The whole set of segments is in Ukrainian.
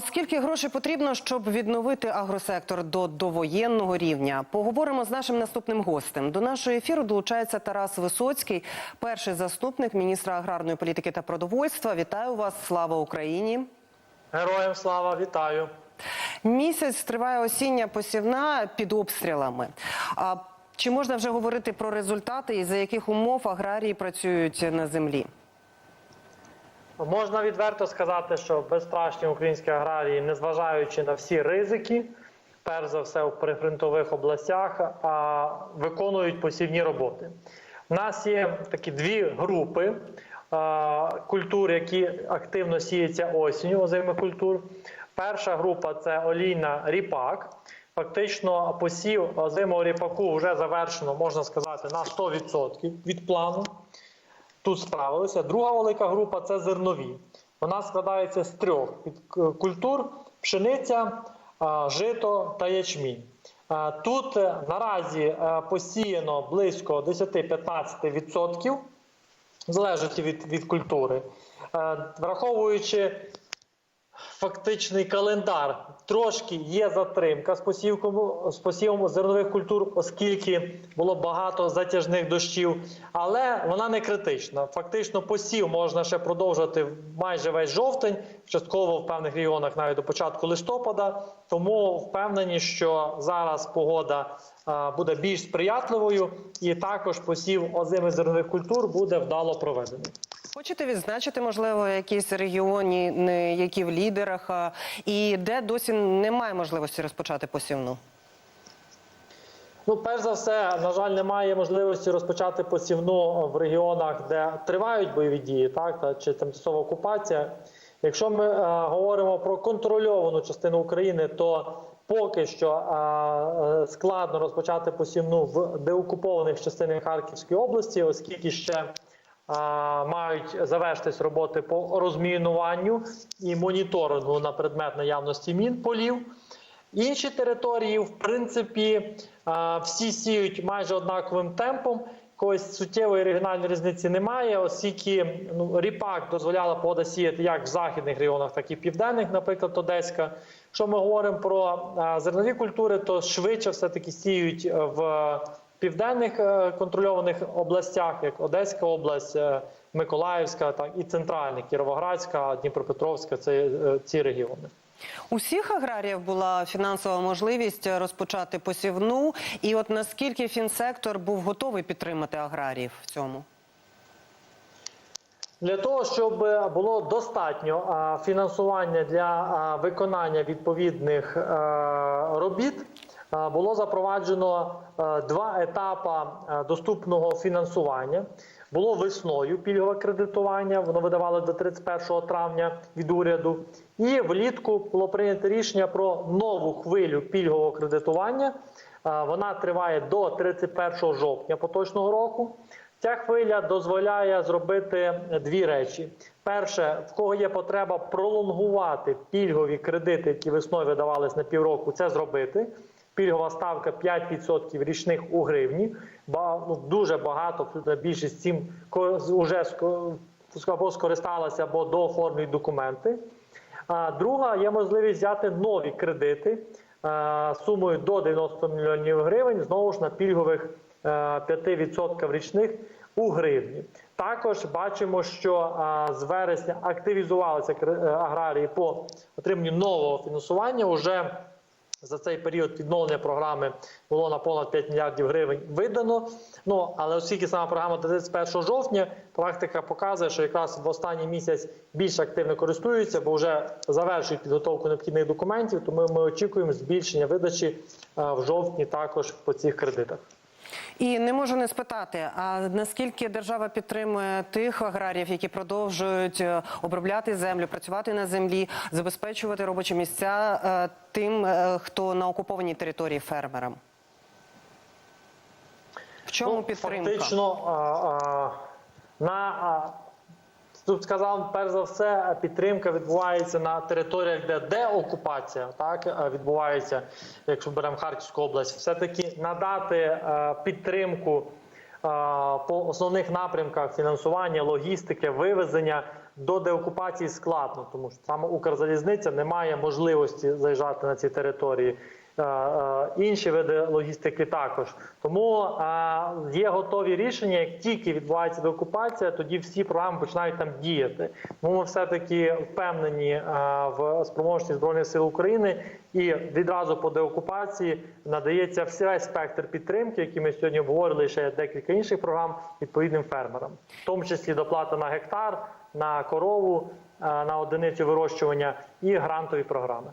Скільки грошей потрібно, щоб відновити агросектор до довоєнного рівня? Поговоримо з нашим наступним гостем. До нашого ефіру долучається Тарас Висоцький, перший заступник міністра аграрної політики та продовольства. Вітаю вас! Слава Україні! Героям слава, вітаю. Місяць триває осіння посівна під обстрілами. А чи можна вже говорити про результати і за яких умов аграрії працюють на землі? Можна відверто сказати, що безстрашні українські аграрії, незважаючи на всі ризики, перш за все в прифронтових областях, а, виконують посівні роботи. У нас є такі дві групи а, культур, які активно сіються осінню, озимих культур. Перша група це олійна ріпак. Фактично, посів озимого ріпаку вже завершено, можна сказати, на 100% від плану. Тут справилися. Друга велика група це зернові. Вона складається з трьох культур: пшениця, жито та ячмінь. Тут е, наразі е, посіяно близько 10-15%, залежить від, від культури. Е, Враховуючи фактичний календар. Трошки є затримка з посівком з посівом зернових культур, оскільки було багато затяжних дощів, але вона не критична. Фактично, посів можна ще продовжувати майже весь жовтень, частково в певних регіонах навіть до початку листопада. Тому впевнені, що зараз погода буде більш сприятливою, і також посів озимих зернових культур буде вдало проведений. Хочете відзначити, можливо, якісь регіони, які в лідерах, і де досі немає можливості розпочати посівну? Ну, перш за все, на жаль, немає можливості розпочати посівну в регіонах, де тривають бойові дії, так та чи тимчасова окупація. Якщо ми е, говоримо про контрольовану частину України, то поки що е, е, складно розпочати посівну в деокупованих частинах Харківської області, оскільки ще мають завершитись роботи по розмінуванню і моніторингу на предмет наявності мін полів. Інші території, в принципі, всі сіють майже однаковим темпом. Якоїсь суттєвої регіональної різниці немає, оскільки ну, ріпак дозволяла погода сіяти як в західних регіонах, так і в південних, наприклад, Одеська. Якщо ми говоримо про а, зернові культури, то швидше все-таки сіють в південних е, контрольованих областях, як Одеська область, е, Миколаївська, так і центральних Кіровоградська, Дніпропетровська це е, ці регіони. У всіх аграріїв була фінансова можливість розпочати посівну, і от наскільки фінсектор був готовий підтримати аграріїв в цьому? Для того щоб було достатньо фінансування для виконання відповідних робіт, було запроваджено е, два етапи е, доступного фінансування. Було весною пільгове кредитування, воно видавало до 31 травня від уряду. І влітку було прийнято рішення про нову хвилю пільгового кредитування. Е, Вона триває до 31 жовтня поточного року. Ця хвиля дозволяє зробити дві речі: перше, в кого є потреба пролонгувати пільгові кредити, які весною видавались на півроку, це зробити. Пільгова ставка 5% річних у гривні. Ну, дуже багато, більшість цим вже скористалася, або дооформлюють документи. А друга є можливість взяти нові кредити е, сумою до 90 мільйонів гривень, знову ж на пільгових е, 5% річних у гривні. Також бачимо, що е, з вересня активізувалися е, аграрії по отриманню нового фінансування. Уже за цей період відновлення програми було на понад 5 мільярдів гривень видано. Ну але оскільки сама програма до 31 жовтня, практика показує, що якраз в останній місяць більш активно користуються, бо вже завершують підготовку необхідних документів. Тому ми очікуємо збільшення видачі е, в жовтні також по цих кредитах. І не можу не спитати, а наскільки держава підтримує тих аграріїв, які продовжують е, обробляти землю, працювати на землі, забезпечувати робочі місця е, тим, е, хто на окупованій території фермерам? В чому Ну, підтримка? Фактично а, а, на тут сказав, перш за все, підтримка відбувається на територіях, де деокупація так відбувається, якщо беремо Харківську область, все таки надати а, підтримку. а, По основних напрямках фінансування, логістики, вивезення до деокупації складно, тому що саме Укрзалізниця не має можливості заїжджати на ці території. Е, е, Інші види логістики також. Тому е, є готові рішення. Як тільки відбувається деокупація, тоді всі програми починають там діяти. Тому ми все-таки впевнені е, в спроможності збройних сил України і відразу по деокупації надається весь спектр підтримки, який ми сьогодні обговорили. Ще декілька інших програм відповідним фермерам, в тому числі доплата на гектар, на корову, на одиницю вирощування і грантові програми.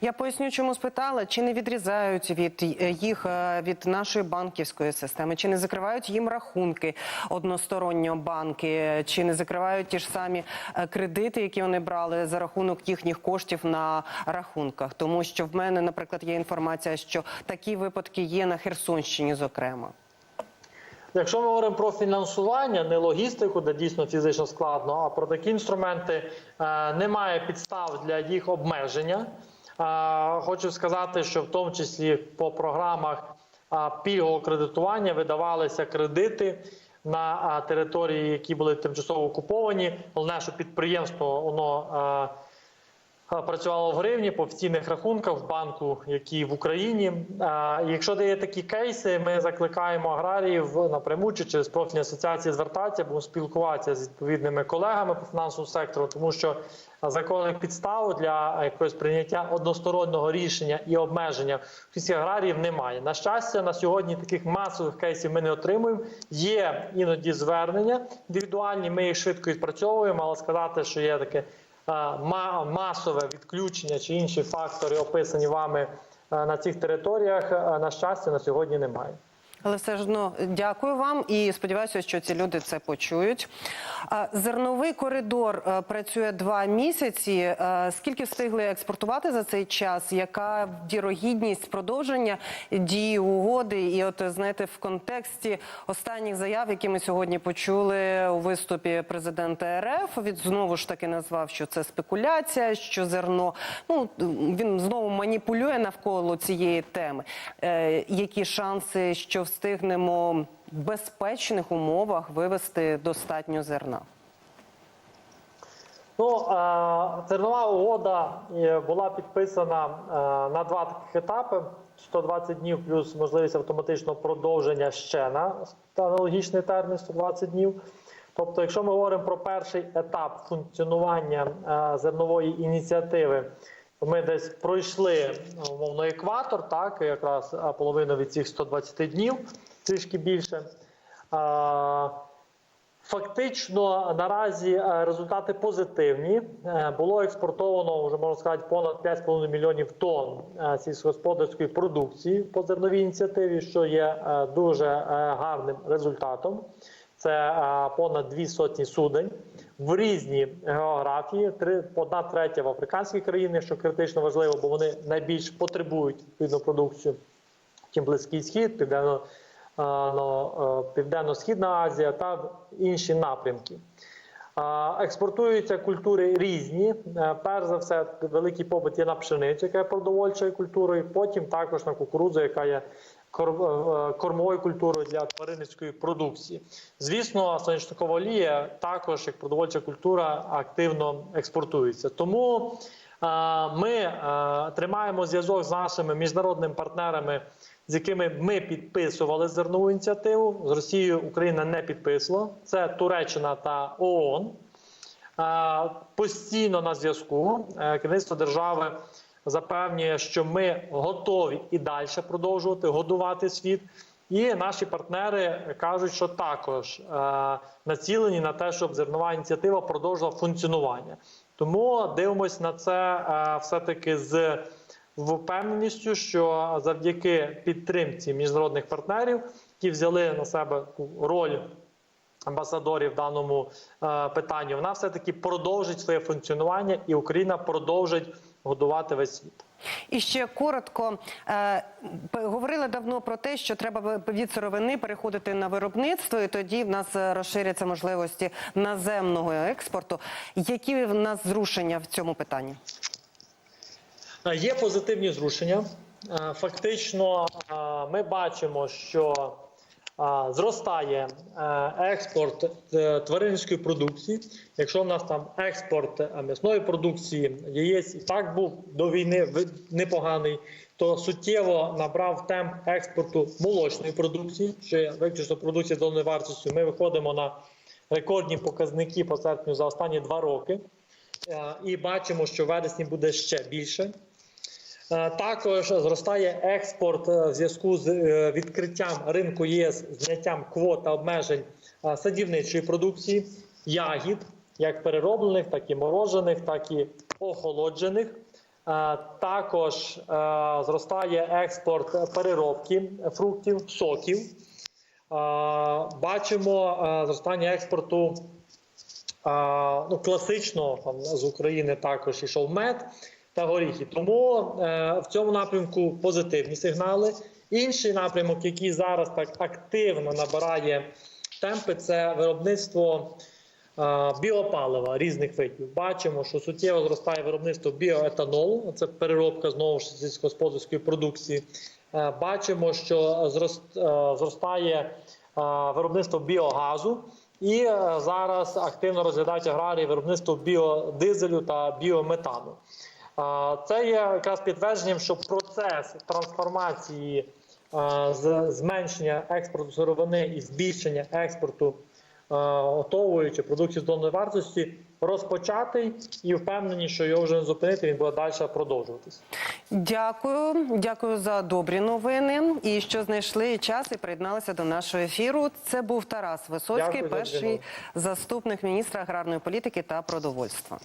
Я поясню, чому спитала, чи не відрізають від е, їх е, від нашої банківської системи, чи не закривають їм рахунки односторонньо банки, чи не закривають ті ж самі е, кредити, які вони брали за рахунок їхніх коштів на рахунках. Тому що в мене, наприклад, є інформація, що такі випадки є на Херсонщині, зокрема. Якщо ми говоримо про фінансування, не логістику, де дійсно фізично складно, а про такі інструменти е, немає підстав для їх обмеження. Е, Хочу сказати, що в тому числі по програмах е, пільгового кредитування видавалися кредити на території, які були тимчасово окуповані. Головне, що підприємство воно. Працювало в гривні по офіційних рахунках в банку, який в Україні. Якщо є такі кейси, ми закликаємо аграріїв напряму чи через профільні асоціації звертатися, будемо спілкуватися з відповідними колегами по фінансовому сектору, тому що законних підстав для якогось прийняття одностороннього рішення і обмеження всіх аграріїв немає. На щастя, на сьогодні таких масових кейсів ми не отримуємо. Є іноді звернення індивідуальні. Ми їх швидко відпрацьовуємо, але сказати, що є таке масове відключення чи інші фактори, описані вами е, на цих територіях, е, на щастя, на сьогодні немає. Але все ж одно дякую вам і сподіваюся, що ці люди це почують. Зерновий коридор е, працює два місяці. Е, Скільки встигли експортувати за цей час? Яка вірогідність продовження дії угоди? І от знаєте, в контексті останніх заяв, які ми сьогодні почули у виступі президента РФ, він знову ж таки назвав, що це спекуляція, що зерно ну він знову маніпулює навколо цієї теми. Е, які шанси, що встигнемо в безпечних умовах вивести достатньо зерна? Ну, зернова угода е, була підписана е, на два таких етапи: 120 днів плюс можливість автоматичного продовження ще на аналогічний термін 120 днів. Тобто, якщо ми говоримо про перший етап функціонування е, зернової ініціативи, ми десь пройшли ну, умовно екватор, так якраз половину від цих 120 днів, трішки більше. Фактично наразі результати позитивні. Е, Було експортовано вже можна сказати понад 5,5 мільйонів тонн е, сільськогосподарської продукції по зерновій ініціативі, що є е, дуже гарним результатом. Це понад дві сотні судень в різні географії. Три одна третя в африканські країни, що критично важливо, бо вони найбільш потребують відповідну продукцію. Чим Близький Схід, Південно, е, е, Південно-Східна Азія та інші напрямки. Е, Експортуються культури різні. Перш за все, великий попит є на пшеницю, яка є продовольчою культурою. Потім також на кукурудзу, яка є е, кормовою культурою для тваринницької продукції. Звісно, соняшникова олія також як продовольча культура активно експортується. Тому е, ми е, тримаємо зв'язок з нашими міжнародними партнерами, з якими ми підписували зернову ініціативу. З Росією Україна не підписувала. Це Туреччина та ООН. Постійно на зв'язку керівництво держави запевнює, що ми готові і далі продовжувати годувати світ. І наші партнери кажуть, що також е, націлені на те, щоб зернова ініціатива продовжила функціонування. Тому дивимось на це е, все-таки з впевненістю, що завдяки підтримці міжнародних партнерів, які взяли на себе роль амбасадорів в даному е, питанні, вона все таки продовжить своє функціонування, і Україна продовжить годувати весь світ. І ще коротко е, говорили давно про те, що треба від сировини переходити на виробництво, і тоді в нас е, розширяться можливості наземного експорту. Які в нас зрушення в цьому питанні? Є позитивні зрушення. Фактично, ми бачимо, що зростає е, експорт е, тваринницької продукції. Якщо в нас там експорт е, м'ясної продукції, яєць і так був до війни непоганий, то суттєво набрав темп експорту молочної продукції, що виключно продукція з доданою вартістю. Ми виходимо на рекордні показники по серпню за останні два роки. І бачимо, що вересні буде ще більше. Е, Також зростає експорт е, в зв'язку з е, відкриттям ринку єС, зняттям квот та обмежень садівничої продукції, ягід, як перероблених, так і морожених, так і охолоджених. Також зростає експорт переробки фруктів, соків. Бачимо зростання експорту ну, класично там, з України також ішов мед та горіхи. Тому е, в цьому напрямку позитивні сигнали. Інший напрямок, який зараз так активно набирає темпи, це виробництво е, біопалива різних видів. Бачимо, що суттєво зростає виробництво біоетанолу, це переробка знову ж сільськогосподарської продукції. Е, бачимо, що зрост- зростає виробництво біогазу. І зараз активно розглядають аграрії виробництво біодизелю та біометану. Це є якраз підтвердженням, що процес трансформації з зменшення експорту сировини і збільшення експорту готової чи продукції з доданою вартості розпочатий і впевнені, що його вже не зупинити, він буде далі продовжуватись. Дякую, дякую за добрі новини. І що знайшли час і приєдналися до нашого ефіру. Це був Тарас Висоцький, Дякую перший заступник міністра аграрної політики та продовольства.